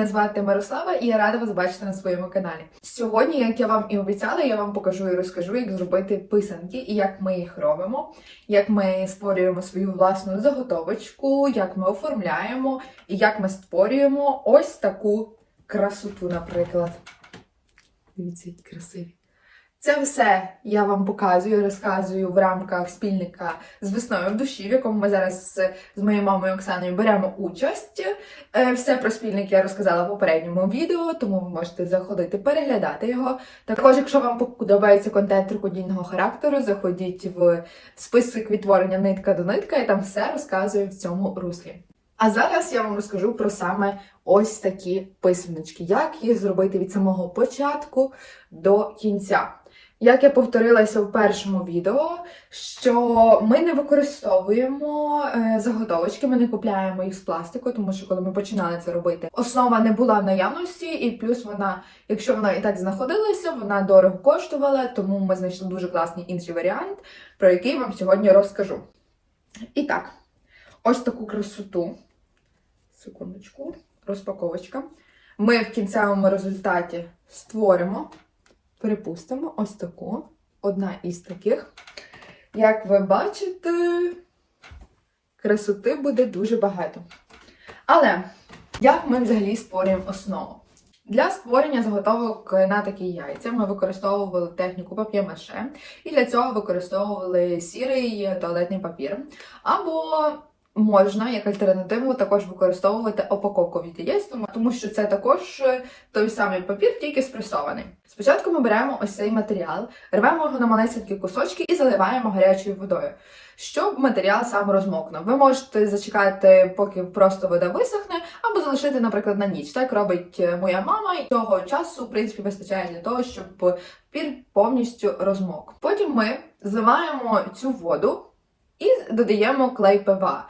Мене звати Мирослава і я рада вас бачити на своєму каналі. Сьогодні, як я вам і обіцяла, я вам покажу і розкажу, як зробити писанки і як ми їх робимо, як ми створюємо свою власну заготовочку, як ми оформляємо і як ми створюємо ось таку красоту, наприклад. Дивіться, які красиві. Це все я вам показую, розказую в рамках спільника з весною в душі, в якому ми зараз з- моєю мамою Оксаною беремо участь. Е, Все про спільник я розказала в попередньому відео, тому ви можете заходити переглядати його. Також, якщо вам подобається контент рукодільного характеру, заходіть в список відтворення нитка до нитка, і там все розказую в цьому руслі. А зараз я вам розкажу про саме ось такі писаночки, як їх зробити від самого початку до кінця. Як я повторилася в першому відео, що ми не використовуємо е, заготовочки, ми не купляємо їх з пластику, тому що коли ми починали це робити, основа не була в наявності, і плюс вона, якщо вона і так знаходилася, вона дорого коштувала, тому ми знайшли дуже класний інший варіант, про який вам сьогодні розкажу. І так, ось таку красоту. Секундочку, розпаковочка. Ми в кінцевому результаті створимо перепустимо ось таку. Одна із таких. Як ви бачите, красоти буде дуже багато. Але як ми взагалі створюємо основу? Для створення заготовок на такі яйця ми використовували техніку пап'є-маше, і для цього використовували сірий туалетний папір. Або можна як альтернативу також використовувати опаковку від яєць, тому- що це також е, той самий папір, тільки спресований. Спочатку ми беремо ось цей матеріал, рвемо його на малесенькі кусочки і заливаємо гарячою водою, щоб матеріал сам розмокнув. Ви можете зачекати, поки просто вода висохне, або залишити, наприклад, на ніч. Так робить е, моя мама, і цього часу, в принципі, вистачає для того, щоб папір повністю розмок. Потім ми зливаємо цю воду. І додаємо клей ПВА,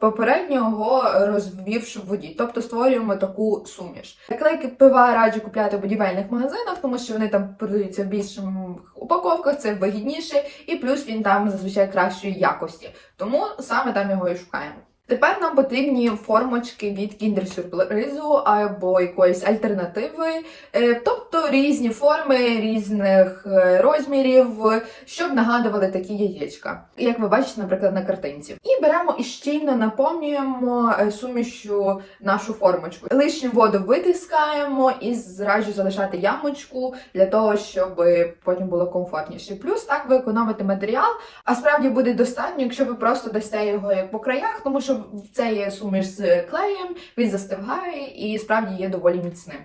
попереднього попередньо розвівши в воді, тобто створюємо таку суміш. Клей ПВА раджу купляти в будівельних магазинах, тому що вони там продаються в більших упаковках, це вигідніше, і плюс він там зазвичай кращої якості. Тому саме там його і шукаємо. Тепер нам потрібні формочки від кіндер-сюрпризу або якоїсь альтернативи, е, тобто різні форми різних е, розмірів, щоб нагадували такі яєчка, як ви бачите, наприклад, на картинці. І беремо і щільно наповнюємо е, сумішю нашу формочку. Лишню воду витискаємо і зразу залишати ямочку для того, щоб потім було комфортніше. Плюс так ви економите матеріал, а справді буде достатньо, якщо ви просто дасте його як по краях, тому що це є суміш з клеєм, він застигає і справді є доволі міцним.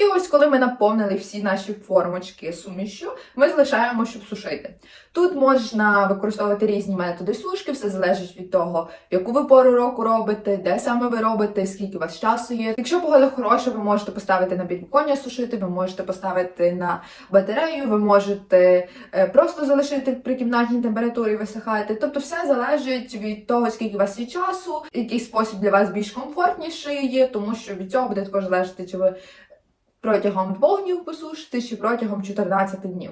І ось коли ми наповнили всі наші формочки сумішю, ми залишаємо, щоб сушити. Тут можна використовувати різні методи сушки, все залежить від того, яку ви пору року робите, де саме ви робите, скільки у вас часу є. Якщо погода хороша, ви можете поставити на підвіконня сушити, ви можете поставити на батарею, ви можете е, просто залишити при кімнатній температурі висихати. Тобто все залежить від того, скільки у вас є часу, який спосіб для вас більш комфортніший, тому що від цього буде також залежати, чи ви протягом двох днів посушити, чи протягом 14 днів.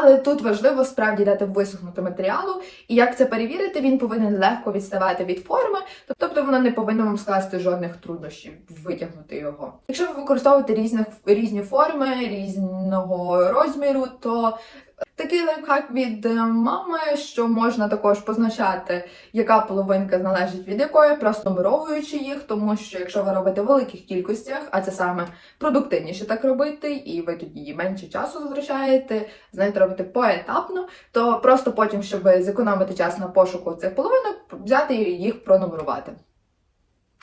Але тут важливо справді дати висохнути матеріалу, і як це перевірити, він повинен легко відставати від форми, тобто воно не повинно вам скласти жодних труднощів витягнути його. Якщо ви використовуєте різних різні форми, різного розміру, то такий лайфхак від е, мами, що можна також позначати, яка половинка належить від якої, просто нумеровуючи їх, тому що якщо ви робите в великих кількостях, а це саме продуктивніше так робити, і ви тоді менше часу затрачаєте, знаєте, робити поетапно, то просто потім, щоб зекономити час на пошуку цих половинок, взяти їх пронумерувати.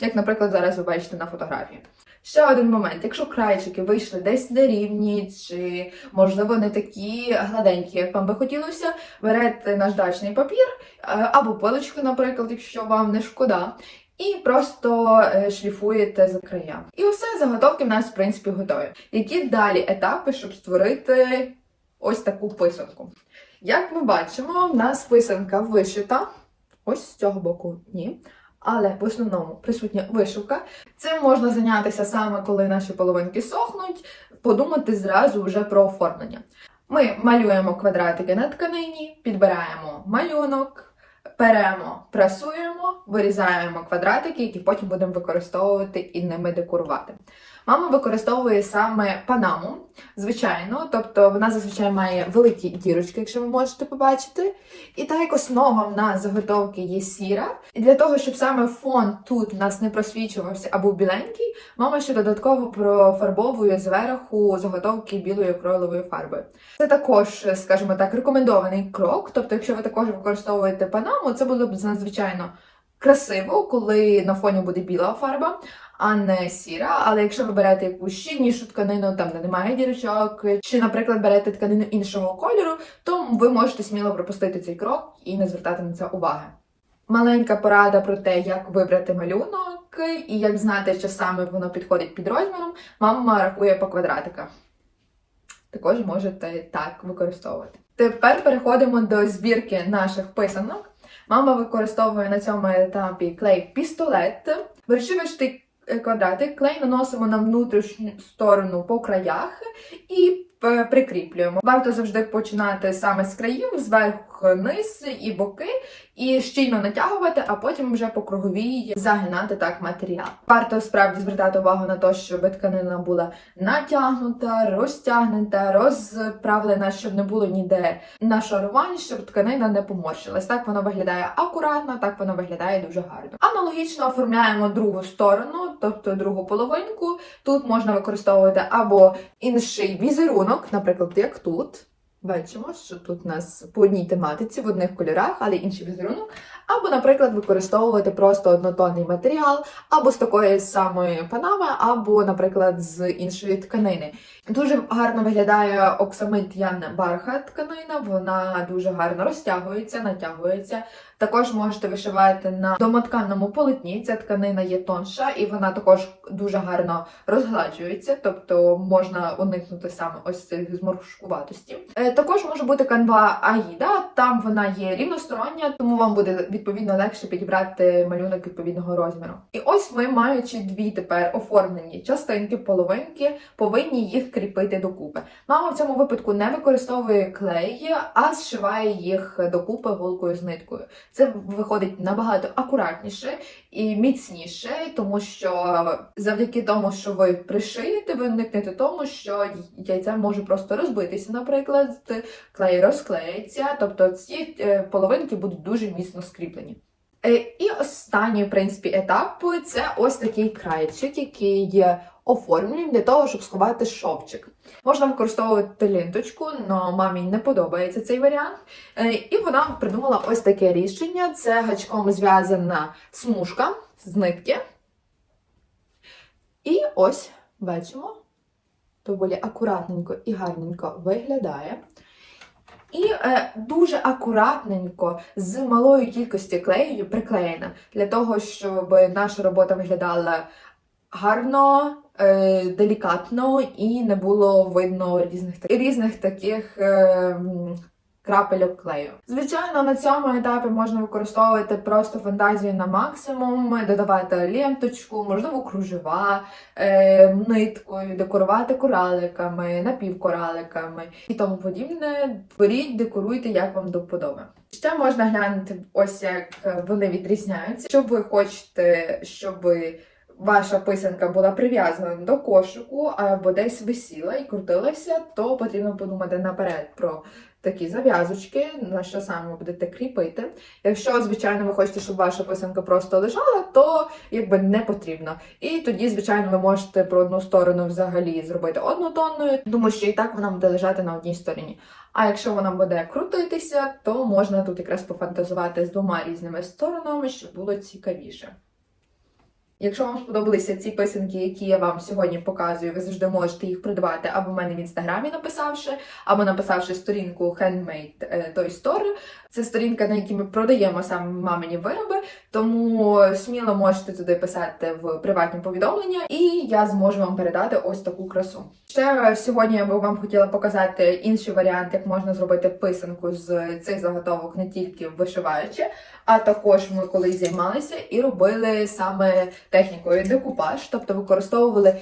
Як, наприклад, зараз ви бачите на фотографії. Ще один момент: якщо крайчики вийшли десь нерівні, чи можливо не такі гладенькі, як вам би хотілося, берете наждачний папір е, або пилочку, наприклад, якщо вам не шкода, і просто е, шліфуєте за края. І усе заготовки в нас в принципі готові. Які далі етапи, щоб створити ось таку писанку? Як ми бачимо, в нас писанка вишита. Ось з цього боку ні. Але в основному присутня вишивка. Цим можна зайнятися саме коли наші половинки сохнуть, подумати зразу вже про оформлення. Ми малюємо квадратики на тканині, підбираємо малюнок, Беремо, прасуємо, вирізаємо квадратики, які потім будемо використовувати і ними декорувати. Мама використовує саме панаму, звичайно, тобто вона зазвичай має великі дірочки, якщо ви можете побачити. І так як основа в нас заготовки є сіра, і для того, щоб саме фон тут у нас не просвічувався або біленький, мама ще додатково профарбовує зверху заготовки білої акрилової фарби. Це також, скажімо так, рекомендований крок. Тобто, якщо ви також використовуєте панаму, це було б надзвичайно красиво, коли на фоні буде біла фарба, а не сіра. Але якщо ви берете якусь щільнішу тканину, там де немає дірочок, чи, наприклад, берете тканину іншого кольору, то ви можете сміло пропустити цей крок і не звертати на це уваги. Маленька порада про те, як вибрати малюнок і як знати, що саме воно підходить під розміром, мама рахує по квадратиках. Також можете так використовувати. Тепер переходимо до збірки наших писанок. Мама використовує на цьому етапі клей пістолет. Вирішивши квадратик, клей наносимо на внутрішню сторону по краях і прикріплюємо. Варто завжди починати саме з країв, зверху низ і боки, і щільно натягувати, а потім вже по круговій загинати так матеріал. Варто справді звертати увагу на те, щоб тканина була натягнута, розтягнута, розправлена, щоб не було ніде нашарувань, щоб тканина не поморщилась. Так воно виглядає акуратно, так воно виглядає дуже гарно. Аналогічно оформляємо другу сторону, тобто другу половинку. Тут можна використовувати або інший візерунок, наприклад, як тут. Бачимо, що тут у нас по одній тематиці в одних кольорах, але інший візерунок. Або, наприклад, використовувати просто однотонний матеріал, або з такої самої панами, або, наприклад, з іншої тканини. Дуже гарно виглядає оксамит Ян Барха тканина, вона дуже гарно розтягується, натягується. Також можете вишивати на домотканному полотні. Ця тканина є тонша, і вона також дуже гарно розгладжується, тобто можна уникнути саме ось цих зморшкуватості. Також може бути канва Аїда, там вона є рівностороння, тому вам буде відповідно легше підібрати малюнок відповідного розміру. І ось ми, маючи дві тепер оформлені частинки, половинки, повинні їх кріпити докупи. Мама в цьому випадку не використовує клей, а зшиває їх докупи голкою з ниткою. Це виходить набагато акуратніше і міцніше, тому що завдяки тому, що ви пришиєте, ви уникнете тому, що яйце може просто розбитися, наприклад, клей розклеїться, тобто ці е, половинки будуть дуже міцно скріплені. Е, І останній, в принципі, етап це ось такий крайчик, який є оформленням для того, щоб сховати шовчик. Можна використовувати ленточку, але мамі не подобається цей варіант. Е, І вона придумала ось таке рішення: це гачком зв'язана смужка з нитки. І ось бачимо, доволі акуратненько і гарненько виглядає. І е, дуже акуратненько з малою кількістю клею приклеєна для того, щоб наша робота виглядала гарно, е, делікатно і не було видно різних різних таких. Е, Крапельок клею. Звичайно, на цьому етапі можна використовувати просто фантазію на максимум, додавати ленточку, можливо, кружева, е, ниткою, декорувати кораликами, напівкораликами і тому подібне. Беріть, декоруйте, як вам до вподоби. Ще можна глянути, ось як вони відрізняються. Що ви хочете, щоб ваша писанка була прив'язана до кошику або десь висіла і крутилася, то потрібно подумати наперед про такі зав'язочки, на що саме ви будете кріпити. Якщо, звичайно, ви хочете, щоб ваша писанка просто лежала, то якби не потрібно. І тоді, звичайно, ви можете про одну сторону взагалі зробити однотонною, тому що і так вона буде лежати на одній стороні. А якщо вона буде крутитися, то можна тут якраз пофантазувати з двома різними сторонами, щоб було цікавіше. Якщо вам сподобалися ці писанки, які я вам сьогодні показую, ви завжди можете їх придбати або в мене в інстаграмі написавши, або написавши сторінку Handmade е, Toy Store. Це сторінка, на якій ми продаємо саме мамині вироби, тому сміло можете туди писати в приватні повідомлення, і я зможу вам передати ось таку красу. Ще сьогодні я би вам хотіла показати інший варіант, як можна зробити писанку з цих заготовок не тільки вишиваючи, а також ми колись займалися і робили саме технікою декупаж, тобто використовували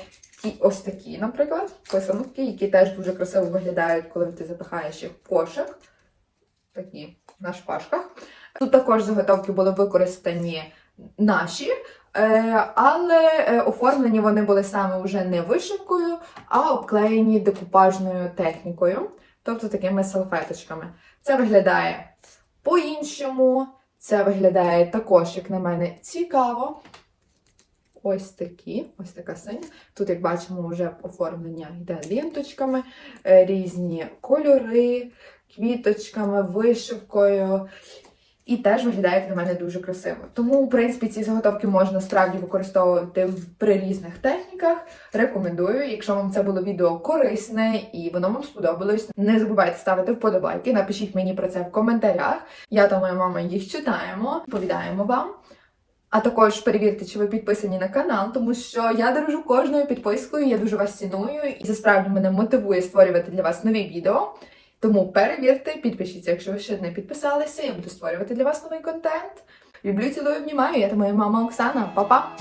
ті ось такі, наприклад, писанки, які теж дуже красиво виглядають, коли ти запихаєш їх в кошик. Такі на шпажках. Тут також заготовки були використані наші, е, але е, оформлені вони були саме вже не вишивкою, а обклеєні декупажною технікою, тобто такими салфеточками. Це виглядає по-іншому. Це виглядає також, як на мене, цікаво. Ось такі, ось така синя. Тут, як бачимо, вже оформлення йде ленточками, е, різні кольори, квіточками, вишивкою. І теж виглядає, як на мене, дуже красиво. Тому, в принципі, ці заготовки можна справді використовувати при різних техніках. Рекомендую, якщо вам це було відео корисне і воно вам сподобалось, не забувайте ставити вподобайки, напишіть мені про це в коментарях. Я та моя мама їх читаємо, повідаємо вам. А також перевірте, чи ви підписані на канал, тому що я дорожу кожною підпискою, я дуже вас ціную, і це справді мене мотивує створювати для вас нові відео. Тому перевірте, підпишіться, якщо ви ще не підписалися, я буду створювати для вас новий контент. Люблю, цілую, обнімаю, я та моя мама Оксана. Па-па!